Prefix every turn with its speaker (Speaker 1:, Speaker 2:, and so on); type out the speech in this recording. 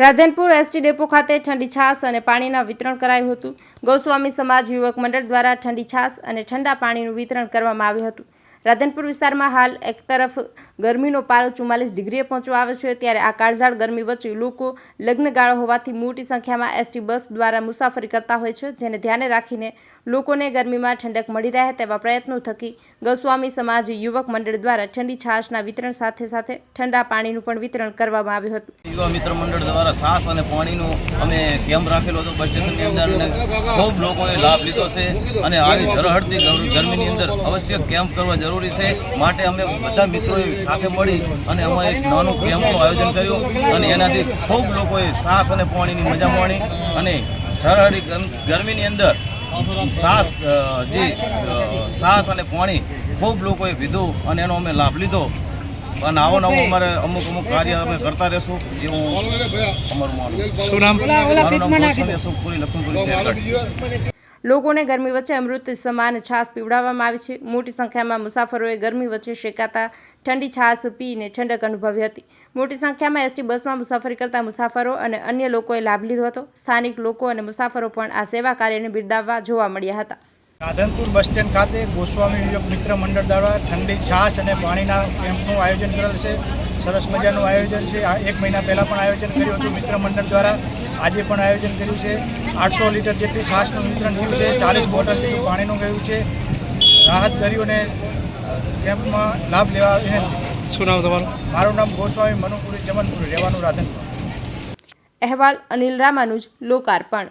Speaker 1: Radhanpur ST depot ખાતે ઠંડી છાશ અને પાણીના વિતરણ કરાયું હતું. ગૌસ્વામી સમાજ યુવક મંડળ દ્વારા ઠંડી છાશ અને ઠંડા પાણીનું વિતરણ કરવામાં આવ્યું હતું. રાધનપુર વિસ્તારમાં હાલ એક તરફ ગરમીનો પારો ચુમ્માલીસ ડિગ્રીએ પહોંચવા આવ્યો છે, ત્યારે આ કાળઝાળ ગરમી વચ્ચે લોકો લગ્નગાળો હોવાથી મોટી સંખ્યામાં એસટી બસ દ્વારા મુસાફરી કરતા હોય છે, જેને ધ્યાને રાખીને લોકોને ગરમીમાં ઠંડક મળી રહે તેવા પ્રયત્નો થકી ગૌસ્વામી સમાજ યુવક મંડળ દ્વારા ઠંડી છાશના વિતરણ સાથે સાથે ઠંડા પાણીનું પણ વિતરણ કરવામાં આવ્યું હતું.
Speaker 2: યુવા મિત્ર મંડળ દ્વારા છાશ અને પાણીનો અમે કેમ્પ રાખેલો હતો બસ સ્ટેશનની અંદર ખૂબ લોકોએ લાભ લીધો છે અને આવી ઝરહડતી ગરમીની અંદર અવશ્ય કેમ્પ કરવા જરૂરી છે. માટે અમે બધા મિત્રોએ સાથે મળી અને અમે એક નાનું કેમ્પનું આયોજન કર્યું અને એનાથી ખૂબ લોકોએ શ્વાસ અને પાણીની મજા માણી અને ઝરહળી ગરમીની અંદર સાસ જે શ્વાસ અને પાણી ખૂબ લોકોએ પીધું અને એનો અમે લાભ લીધો. અને આવો નવો અમારે અમુક અમુક કાર્ય અમે કરતા રહેશું. એવું અમારું માનવું
Speaker 3: શું નામ?
Speaker 2: મારું નામ શેરગઢ
Speaker 1: લોકોને ગરમી વચ્ચે અમૃત સમાન છાશ પીવડાવવામાં આવી છે. મોટી સંખ્યામાં મુસાફરોએ ગરમી વચ્ચે શેકાતા ઠંડી છાશ પીને ઠંડક અનુભવી હતી. મોટી સંખ્યામાં એસટી બસમાં મુસાફરી કરતા મુસાફરો અને અન્ય લોકોએ લાભ લીધો હતો. સ્થાનિક લોકો અને મુસાફરો પણ આ સેવા કાર્યને બિરદાવવા જોવા મળ્યા હતા.
Speaker 3: રાધનપુર બસ સ્ટેન્ડ ખાતે ગોસ્વામી યુવક મિત્ર મંડળ દ્વારા ઠંડી છાશ અને પાણીના કેમ્પનું આયોજન કરેલ છે. સરસ મજાનું આયોજન છે. આ એક મહિના પહેલાં પણ આયોજન કર્યું હતું મિત્ર મંડળ દ્વારા. આજે પણ આયોજન કર્યું છે. આઠસો લીટર જેટલી છાશનું વિતરણ થયું છે. ચાલીસ બોટલ જેટલું પાણીનું ગયું છે. રાહત દરીઓને કેમ્પમાં લાભ લેવા વિનંતી.
Speaker 4: શું નામ તમારું?
Speaker 3: મારું નામ ગોસ્વામી મનુપુરી ચમનપુરી. રહેવાનું રાધનપુર.
Speaker 1: અહેવાલ અનિલ રામાનુજ. લોકાર્પણ.